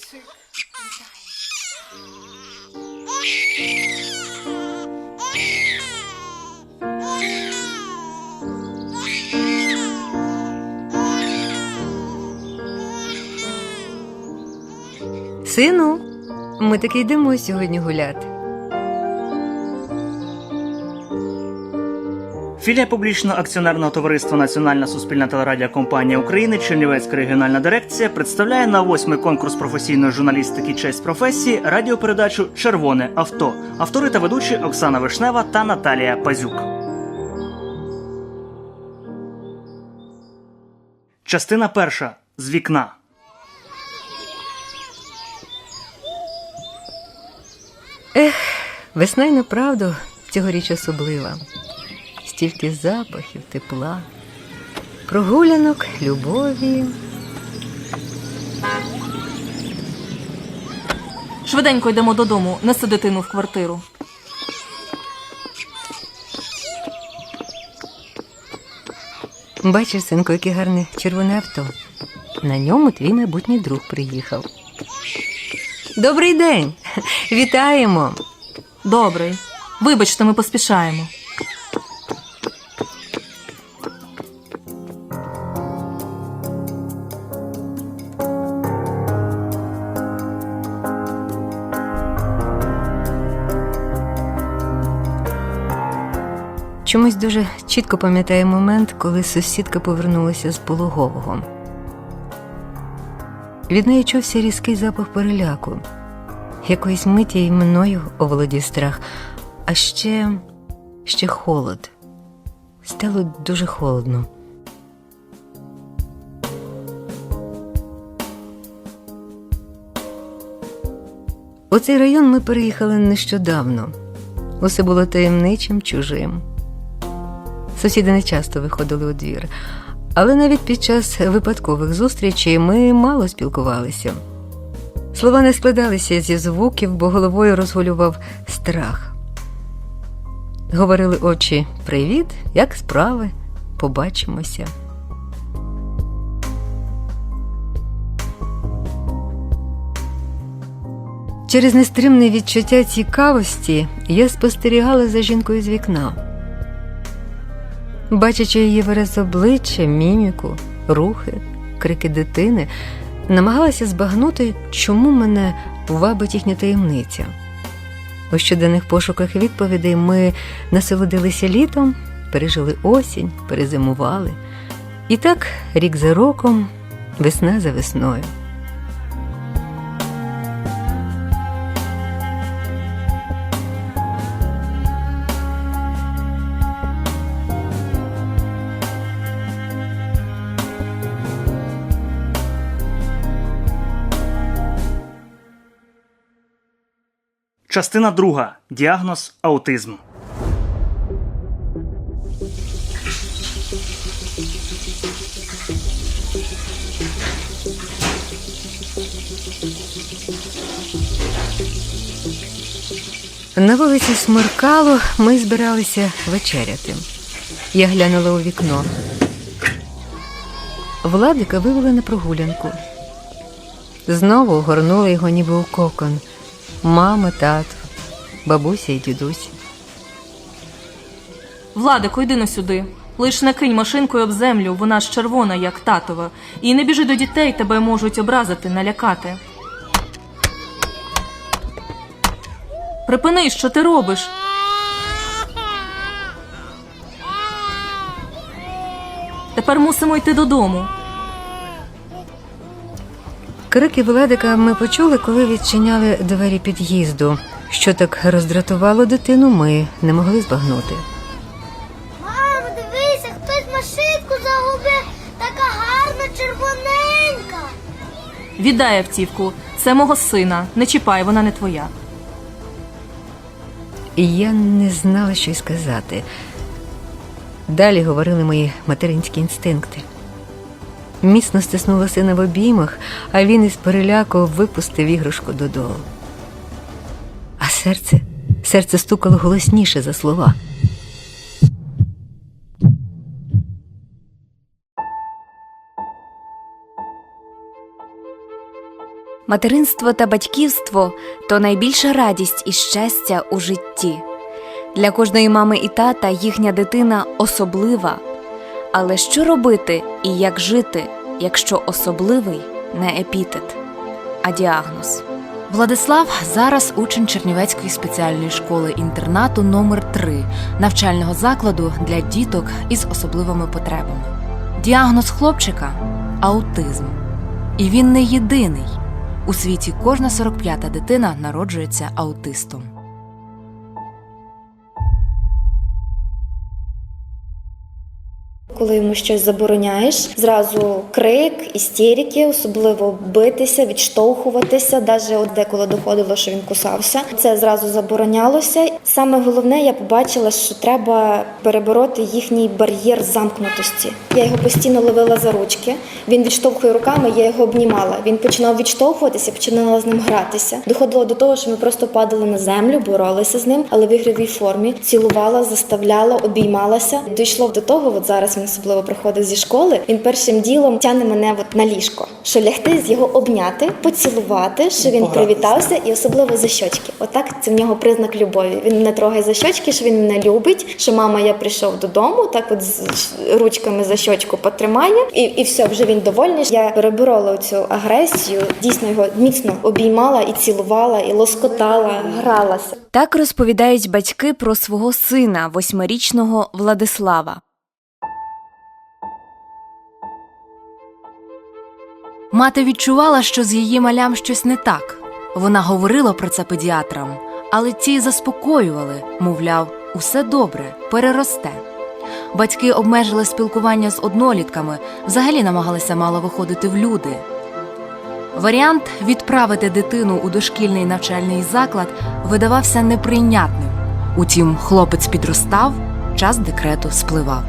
Вітаємо. Сину, ми таки йдемо сьогодні гуляти. Філія публічного акціонерного товариства Національна суспільна телерадіокомпанія України Чернівецька регіональна дирекція представляє на восьмий конкурс професійної журналістики Честь професії радіопередачу Червоне авто. Автори та ведучі Оксана Вишнева та Наталія Пазюк. Частина перша з вікна. Весна й направду цьогоріч особлива. Стільки запахів, тепла, прогулянок, любові. Швиденько йдемо додому, неси дитину в квартиру. Бачиш, синку, яке гарне червоне авто. На ньому твій майбутній друг приїхав. Добрий день! Вітаємо! Добре. Вибачте, ми поспішаємо. Чомусь дуже чітко пам'ятаю момент, коли сусідка повернулася з пологового. Від неї чувся різкий запах переляку. Якоїсь миті й мною оволодів страх, а ще, ще холод. Стало дуже холодно. У цей район ми переїхали нещодавно. Усе було таємничим, чужим. Сусіди не часто виходили у двір, але навіть під час випадкових зустрічей ми мало спілкувалися. Слова не складалися зі звуків, бо головою розгулював страх. Говорили очі Привіт, як справи? Побачимося. Через нестримне відчуття цікавості я спостерігала за жінкою з вікна. Бачачи її вираз обличчя, міміку, рухи, крики дитини, намагалася збагнути, чому мене вабить їхня таємниця. У щоденних пошуках відповідей ми насолодилися літом, пережили осінь, перезимували. І так, рік за роком, весна за весною. Частина друга. Діагноз аутизм. На вулиці смеркало, ми збиралися вечеряти. Я глянула у вікно. Владика вивели на прогулянку. Знову огорнули його ніби у кокон. Мама, тато, бабуся і дідусь. Владико, йди на сюди. Лиш не кинь машинкою об землю, вона ж червона, як татова. І не біжи до дітей, тебе можуть образити, налякати. Припини, що ти робиш? Тепер мусимо йти додому. Крики Владика ми почули, коли відчиняли двері під'їзду. Що так роздратувало дитину, ми не могли збагнути. Мамо, дивися, хтось машинку загубив, така гарна червоненька. Віддай автівку. Це мого сина. Не чіпай, вона не твоя. І я не знала, що й сказати. Далі говорили мої материнські інстинкти. Міцно стиснула сина в обіймах, а він із переляку випустив іграшку додолу. А серце, серце стукало голосніше за слова. Материнство та батьківство то найбільша радість і щастя у житті. Для кожної мами і тата їхня дитина особлива. Але що робити і як жити, якщо особливий не епітет, а діагноз? Владислав зараз учень Чернівецької спеціальної школи інтернату номер 3 навчального закладу для діток із особливими потребами. Діагноз хлопчика аутизм. І він не єдиний. У світі кожна 45-та дитина народжується аутистом. Коли йому щось забороняєш, зразу крик, істерики, особливо битися, відштовхуватися. Навіть от деколи доходило, що він кусався. Це зразу заборонялося. Саме головне, я побачила, що треба перебороти їхній бар'єр замкнутості. Я його постійно ловила за ручки. Він відштовхує руками, я його обнімала. Він починав відштовхуватися, починала з ним гратися. Доходило до того, що ми просто падали на землю, боролися з ним, але в ігровій формі цілувала, заставляла, обіймалася. Дійшло до того, от зараз він особливо приходить зі школи. Він першим ділом тягне мене от на ліжко, що лягти з його обняти, поцілувати, що він привітався, і особливо за щочки. Отак це в нього признак любові. Він мене трогає за щочки, що він мене любить. Що мама, я прийшов додому, так от з ручками за щочку потримає, і, і все, вже він довольний. Я переборола цю агресію, дійсно його міцно обіймала і цілувала, і лоскотала, гралася. Так розповідають батьки про свого сина, восьмирічного Владислава. Мати відчувала, що з її малям щось не так. Вона говорила про це педіатрам, але ті заспокоювали, мовляв, усе добре, переросте. Батьки обмежили спілкування з однолітками, взагалі намагалися мало виходити в люди. Варіант відправити дитину у дошкільний навчальний заклад видавався неприйнятним. Утім, хлопець підростав, час декрету спливав.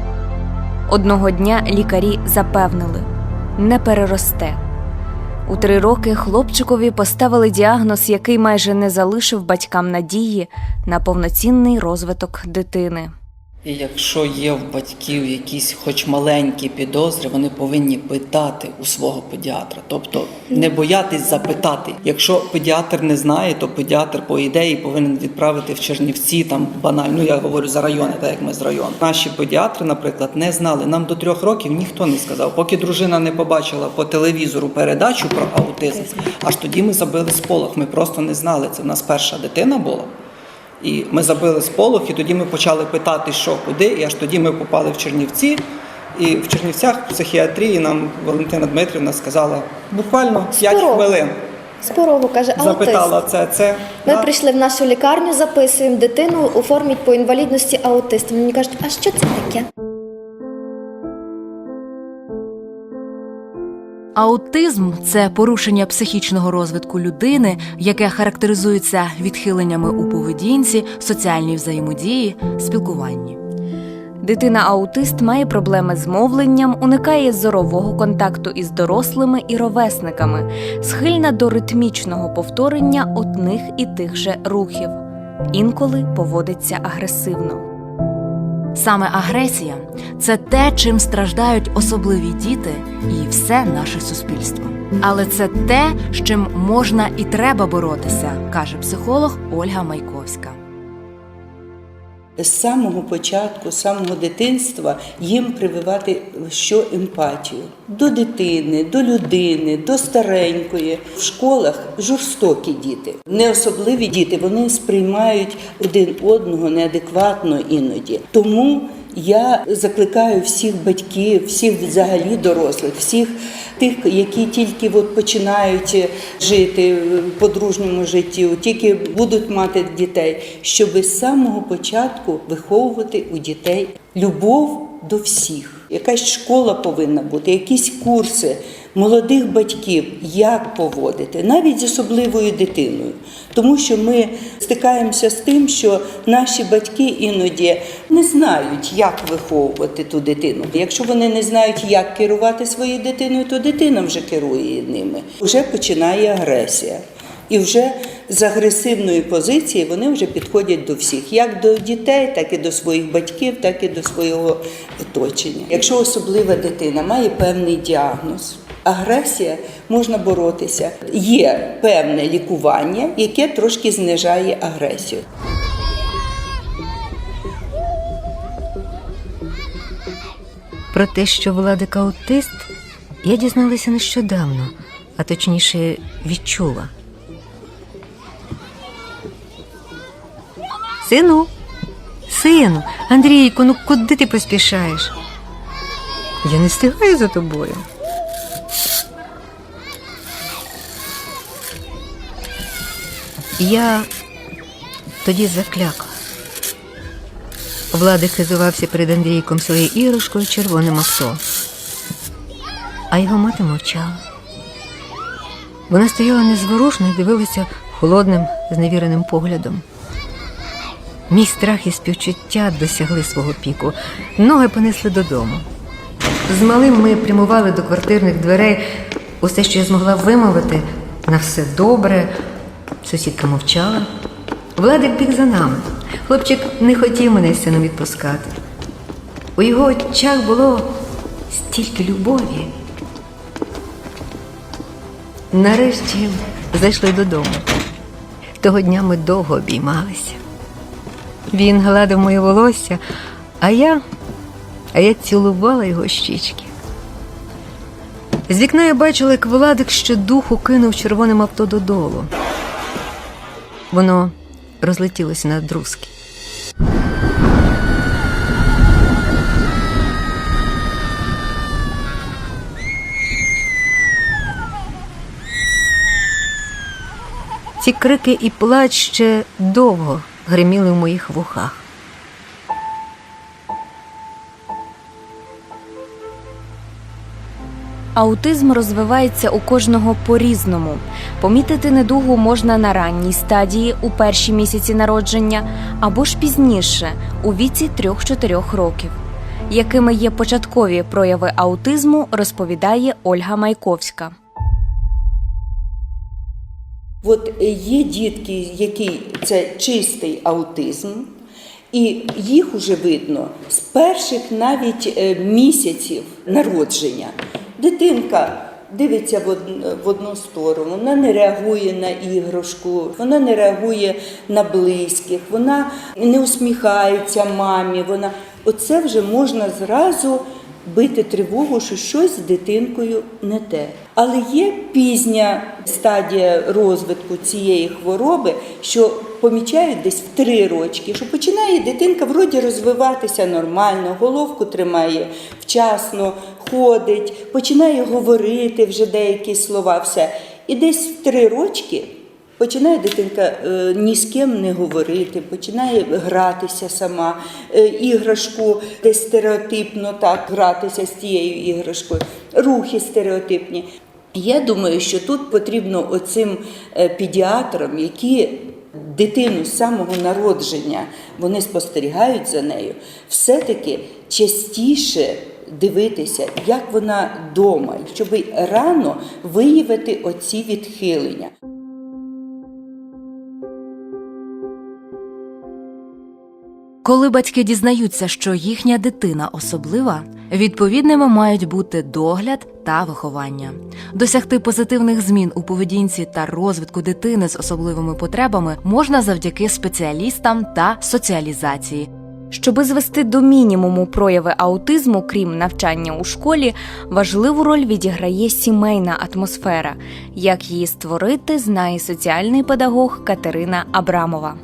Одного дня лікарі запевнили не переросте. У три роки хлопчикові поставили діагноз, який майже не залишив батькам надії на повноцінний розвиток дитини. І якщо є в батьків якісь хоч маленькі підозри, вони повинні питати у свого педіатра. Тобто не боятись запитати. Якщо педіатр не знає, то педіатр по ідеї повинен відправити в Чернівці, там банально, ну я говорю за райони, так як ми з району. Наші педіатри, наприклад, не знали. Нам до трьох років ніхто не сказав. Поки дружина не побачила по телевізору передачу про аутизм, аж тоді ми забили сполох. Ми просто не знали. Це в нас перша дитина була. І ми забили сполох, і тоді ми почали питати, що куди, і аж тоді ми попали в Чернівці. І в Чернівцях в психіатрії нам Валентина Дмитрівна сказала буквально 5 Здорово. хвилин. З порогу каже, аутист. Запитала це, це. Ми да. прийшли в нашу лікарню, записуємо дитину, оформіть по інвалідності аутист. Мені кажуть, а що це таке? Аутизм це порушення психічного розвитку людини, яке характеризується відхиленнями у поведінці, соціальній взаємодії, спілкуванні. Дитина-аутист має проблеми з мовленням, уникає зорового контакту із дорослими і ровесниками, схильна до ритмічного повторення одних і тих же рухів, інколи поводиться агресивно. Саме агресія це те, чим страждають особливі діти і все наше суспільство. Але це те, з чим можна і треба боротися, каже психолог Ольга Майковська. З самого початку, з самого дитинства їм прививати що емпатію до дитини, до людини, до старенької. В школах жорстокі діти, не особливі діти, вони сприймають один одного неадекватно іноді. Тому я закликаю всіх батьків, всіх взагалі дорослих, всіх тих, які тільки от починають жити в подружньому житті, тільки будуть мати дітей, щоб з самого початку виховувати у дітей любов до всіх. Якась школа повинна бути, якісь курси молодих батьків, як поводити, навіть з особливою дитиною. Тому що ми стикаємося з тим, що наші батьки іноді не знають, як виховувати ту дитину. Якщо вони не знають, як керувати своєю дитиною, то дитина вже керує ними. Вже починає агресія. І вже з агресивної позиції вони вже підходять до всіх, як до дітей, так і до своїх батьків, так і до свого оточення. Якщо особлива дитина має певний діагноз, агресія можна боротися. Є певне лікування, яке трошки знижає агресію. Про те, що Владик аутист, я дізналася нещодавно, а точніше відчула. Сину, сину, Андрійку, ну куди ти поспішаєш? Я не встигаю за тобою. Я тоді заклякла. Владик хизувався перед Андрійком своєю іграшкою червоним авто. А його мати мовчала. Вона стояла незворушно і дивилася холодним, зневіреним поглядом. Мій страх і співчуття досягли свого піку. Ноги понесли додому. З малим ми прямували до квартирних дверей. Усе, що я змогла вимовити, на все добре. Сусідка мовчала. Владик біг за нами. Хлопчик не хотів мене з сином відпускати. У його очах було стільки любові. Нарешті зайшли додому. Того дня ми довго обіймалися. Він гладив моє волосся, а я, а я цілувала його щічки. З вікна я бачила, як Владик ще духу кинув червоним авто додолу. Воно розлетілося на друзки. Ці крики і плач ще довго гриміли в моїх вухах. Аутизм розвивається у кожного по-різному. Помітити недугу можна на ранній стадії у перші місяці народження або ж пізніше у віці 3-4 років. Якими є початкові прояви аутизму, розповідає Ольга Майковська. От є дітки, які це чистий аутизм, і їх уже видно з перших навіть е, місяців народження. Дитинка дивиться в одну сторону, вона не реагує на іграшку, вона не реагує на близьких, вона не усміхається мамі. Вона оце вже можна зразу бити тривогу, що щось з дитинкою не те. Але є пізня стадія розвитку цієї хвороби, що помічають десь в три рочки, що починає дитинка вроді розвиватися нормально, головку тримає вчасно, ходить, починає говорити вже деякі слова, все. І десь в три рочки Починає дитинка е, ні з ким не говорити, починає гратися сама, е, іграшку десь стереотипно так гратися з тією іграшкою, рухи стереотипні. Я думаю, що тут потрібно оцим е, педіатрам, які дитину з самого народження вони спостерігають за нею, все-таки частіше дивитися, як вона вдома, щоб рано виявити оці відхилення. Коли батьки дізнаються, що їхня дитина особлива, відповідними мають бути догляд та виховання. Досягти позитивних змін у поведінці та розвитку дитини з особливими потребами можна завдяки спеціалістам та соціалізації. Щоби звести до мінімуму прояви аутизму, крім навчання у школі, важливу роль відіграє сімейна атмосфера. Як її створити, знає соціальний педагог Катерина Абрамова.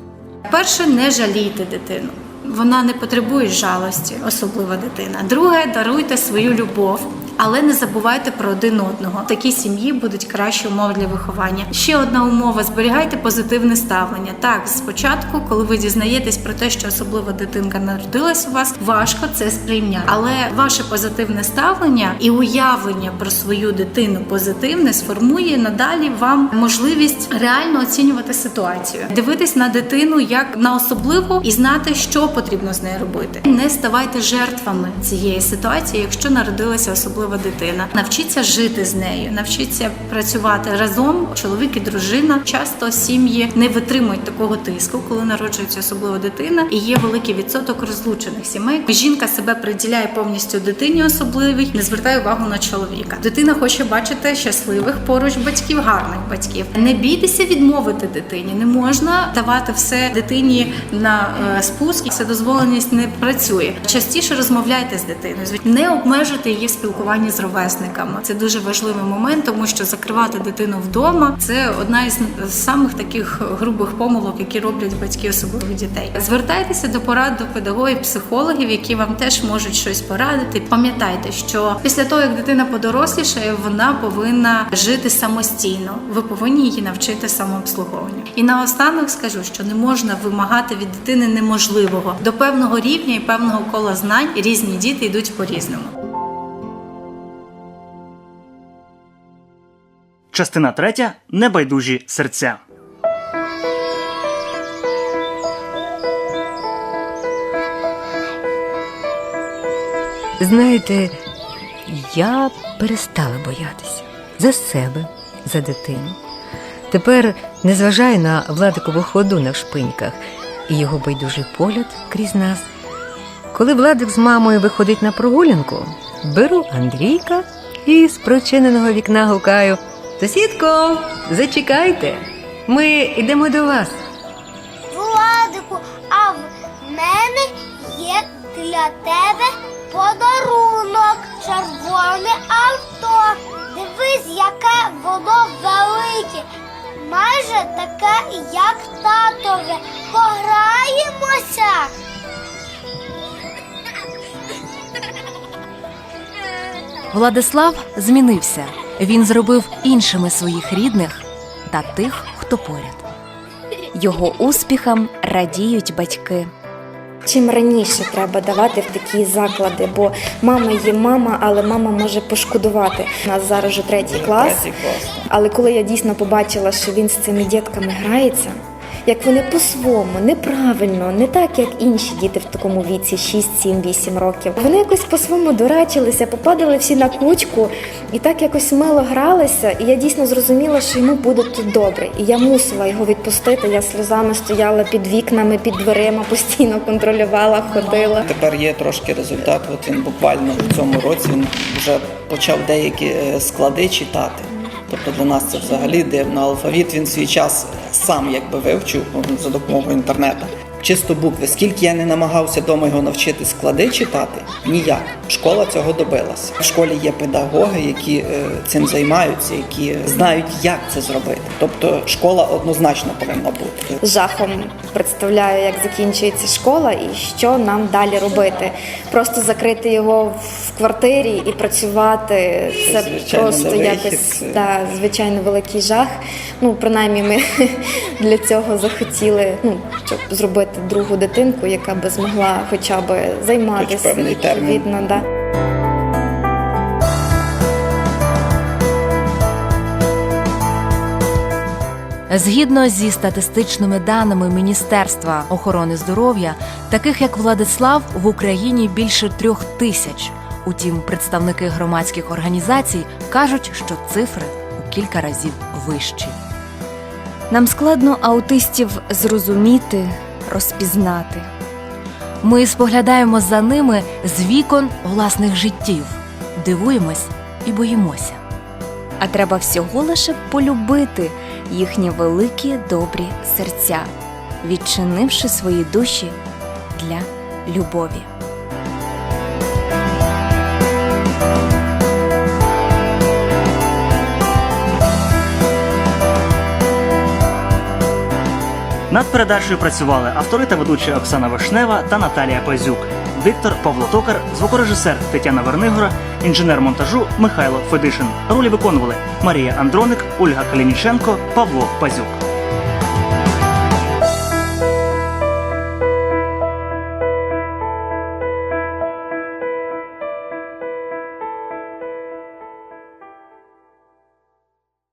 Перше, не жалійте дитину. Вона не потребує жалості, особлива дитина. Друге, даруйте свою любов але не забувайте про один одного. В такій сім'ї будуть кращі умови для виховання. Ще одна умова: зберігайте позитивне ставлення. Так, спочатку, коли ви дізнаєтесь про те, що особлива дитинка народилась у вас, важко це сприйняти. Але ваше позитивне ставлення і уявлення про свою дитину позитивне сформує надалі вам можливість реально оцінювати ситуацію, дивитись на дитину як на особливу і знати, що потрібно з нею робити. Не ставайте жертвами цієї ситуації, якщо народилася особлива дитина. Навчіться жити з нею, навчіться працювати разом. Чоловік і дружина часто сім'ї не витримують такого тиску, коли народжується особлива дитина, і є великий відсоток розлучених сімей. Жінка себе приділяє повністю дитині особливій, не звертає увагу на чоловіка. Дитина хоче бачити щасливих поруч батьків, гарних батьків. Не бійтеся відмовити дитині. Не можна давати все дитині на е, спуск. Вседозволеність не працює. Частіше розмовляйте з дитиною. Не обмежуйте її в спілкуванні з ровесниками. Це дуже важливий момент, тому що закривати дитину вдома це одна із самих таких грубих помилок, які роблять батьки особливих дітей. Звертайтеся до порад до педагогів, психологів, які вам теж можуть щось порадити. Пам'ятайте, що після того як дитина подорослішає, вона повинна жити самостійно. Ви повинні її навчити самообслуговуванню. І наостанок скажу, що не можна вимагати від дитини неможливого до певного рівня і певного кола знань. Різні діти йдуть по-різному. Частина третя небайдужі серця. Знаєте, я перестала боятися за себе, за дитину. Тепер не зважаю на Владикову ходу на шпиньках і його байдужий погляд крізь нас. Коли Владик з мамою виходить на прогулянку, беру Андрійка і з прочиненого вікна гукаю Сусідко, зачекайте, ми йдемо до вас. Владику, а в мене є для тебе подарунок. Червоне авто. Дивись, яке воно велике. Майже таке, як татове. Пограємося. Владислав змінився. Він зробив іншими своїх рідних та тих, хто поряд. Його успіхам радіють батьки. Чим раніше треба давати в такі заклади, бо мама є мама, але мама може пошкодувати. У нас зараз вже третій клас. Але коли я дійсно побачила, що він з цими дітками грається, як вони по-своєму, неправильно, не так, як інші діти в такому віці, 6, 7, 8 років. Вони якось по-своєму дорачилися, попадали всі на кучку і так якось мило гралися. І я дійсно зрозуміла, що йому буде тут добре. І я мусила його відпустити. Я сльозами стояла під вікнами, під дверима, постійно контролювала, ходила. Тепер є трошки результат. От він буквально в цьому році він вже почав деякі е, склади читати. Тобто для нас це взагалі дивно. Алфавіт він свій час сам якби вивчив ну, за допомогою інтернету. Чисто букви. Скільки я не намагався вдома його навчити склади читати, ніяк. Школа цього добилася. В школі є педагоги, які е, цим займаються, які знають, як це зробити. Тобто школа однозначно повинна бути. жахом представляю, як закінчується школа і що нам далі робити. Просто закрити його в квартирі і працювати. Це Звичайно, просто якось да, звичайно великий жах. Ну, принаймні, ми для цього захотіли, ну, щоб зробити другу дитинку, яка би змогла хоча б займатися відповідно. Да. Згідно зі статистичними даними Міністерства охорони здоров'я, таких як Владислав в Україні більше трьох тисяч. Утім, представники громадських організацій кажуть, що цифри у кілька разів вищі. Нам складно аутистів зрозуміти, розпізнати. Ми споглядаємо за ними з вікон власних життів, дивуємось і боїмося. А треба всього лише полюбити їхні великі добрі серця, відчинивши свої душі для любові. Над передачею працювали автори та ведучі Оксана Вишнева та Наталія Пазюк. Диктор Павло Токар, звукорежисер Тетяна Вернигора, інженер монтажу Михайло Федишин. Ролі виконували Марія Андроник, Ольга Калініченко, Павло Пазюк.